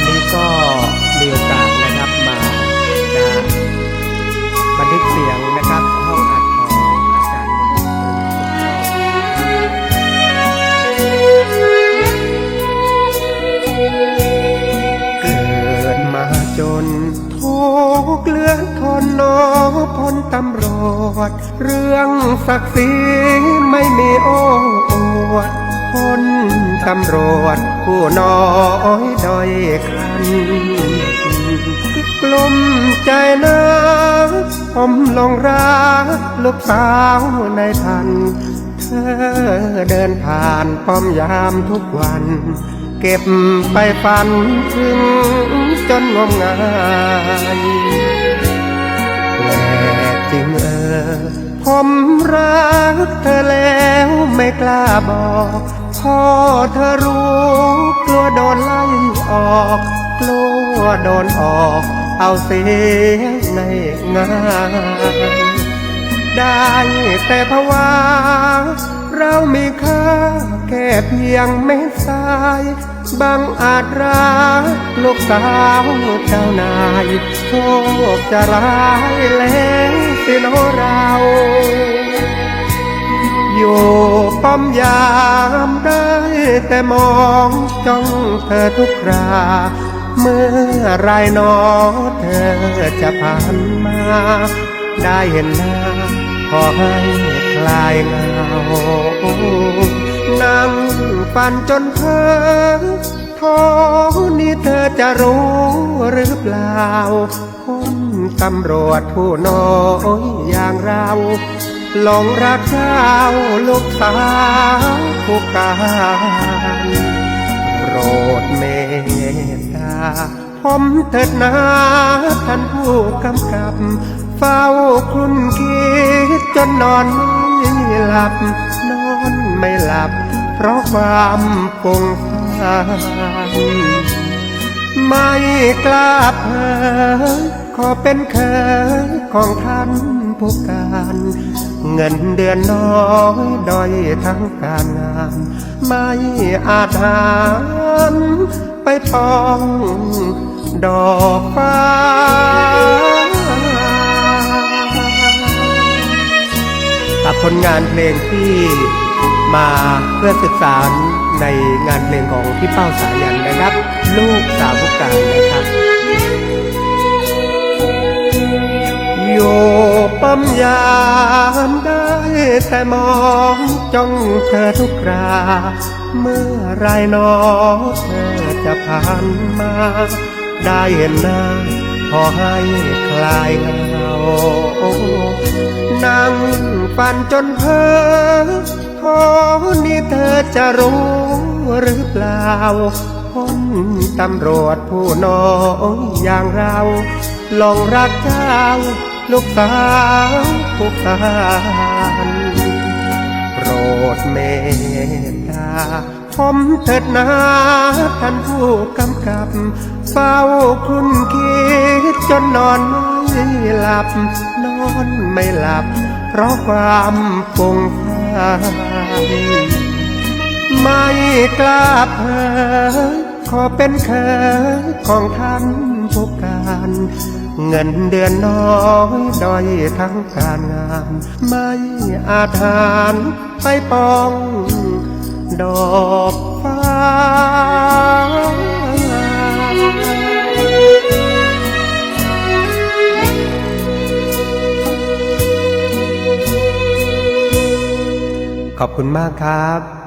วันนี้ก็มีโอกาสนะครับมาจะบันทึกเสียงนะครับห้องอัดของอาจารย์มนตรีเกิดมาจนทุกเลือทนนอพลตำรวจเรื่องศักดิ์ศรีไม่มีโอ้อวด คนตำรวจผู้น้อยด้อยคันกลุ่มใจนะผมลงรักลูกสาวในทัน เธอเดินผ่านป้อมยามทุกวัน เก็บไปฝันถึงจนงมงาย ผมรักเธอแล้วไม่กล้าบอกพ่อเธอรู้กลัวโดนไล่ออกกลัวโดนออก เอาเสียในงานได้แต่ภาวะเรามีค่าแค่เพียงเม็ดทรายบางอาจรักลูกสาวเจ้านายโชคจะร้ายแล้ว สิโนเราอยู่ป้อมยามได้แต่มองจ้องเธอทุกครา เมื่อไรนอเธอจะผ่านมา ได้เห็นหน้าขอให้คลายเหงานั่งฝันจนเพ้อท้อนี้เธอจะรู้หรือเปล่า ตำรวจผู้น้อยอย่างเราหลงรักเจ้าลูกสาวผู้การโปรดเมตตาผมเถิดนาท่านผู้กำกับ เฝ้าคุณคิดจนนอนไม่หลับ นอนไม่หลับ เพราะความฟุ้งซ่านไม่กล้าเผย ขอเป็นเคยของท่านผู้การ เงินเดือนน้อยด้อยทั้งการงาน ไม่อาจหารไปปองดอกฟ้ากับผลงานเพลงที่มาเพื่อศึกษาในงานเพลงของพี่เป้าสายันนะครับ ลูกสาว ปั๊มยามได้แต่มองจ้องเธอทุกรา เมื่อไรนอเธอจะผ่านมา ได้เห็นหน้าขอให้คลายเหงานั่งฝันจนเพ้อโทนี่เธอจะรู้หรือเปล่าคนตำรวจผู้น้อยอย่างเราหลงรักเจ้า ลูกสาวผู้การโปรดเมตตาผมเถิดนาท่านผู้กำกับเฝ้าคุณคิดจนนอนไม่หลับ นอนไม่หลับ เพราะความฟุ้งซ่านไม่กล้าเผยขอเป็นเคยของท่านผู้การ เงินเดือนน้อยด้อยทั้งการงาน ไม่อาจหารไปปอง ดอกฟ้า ขอบคุณมากครับ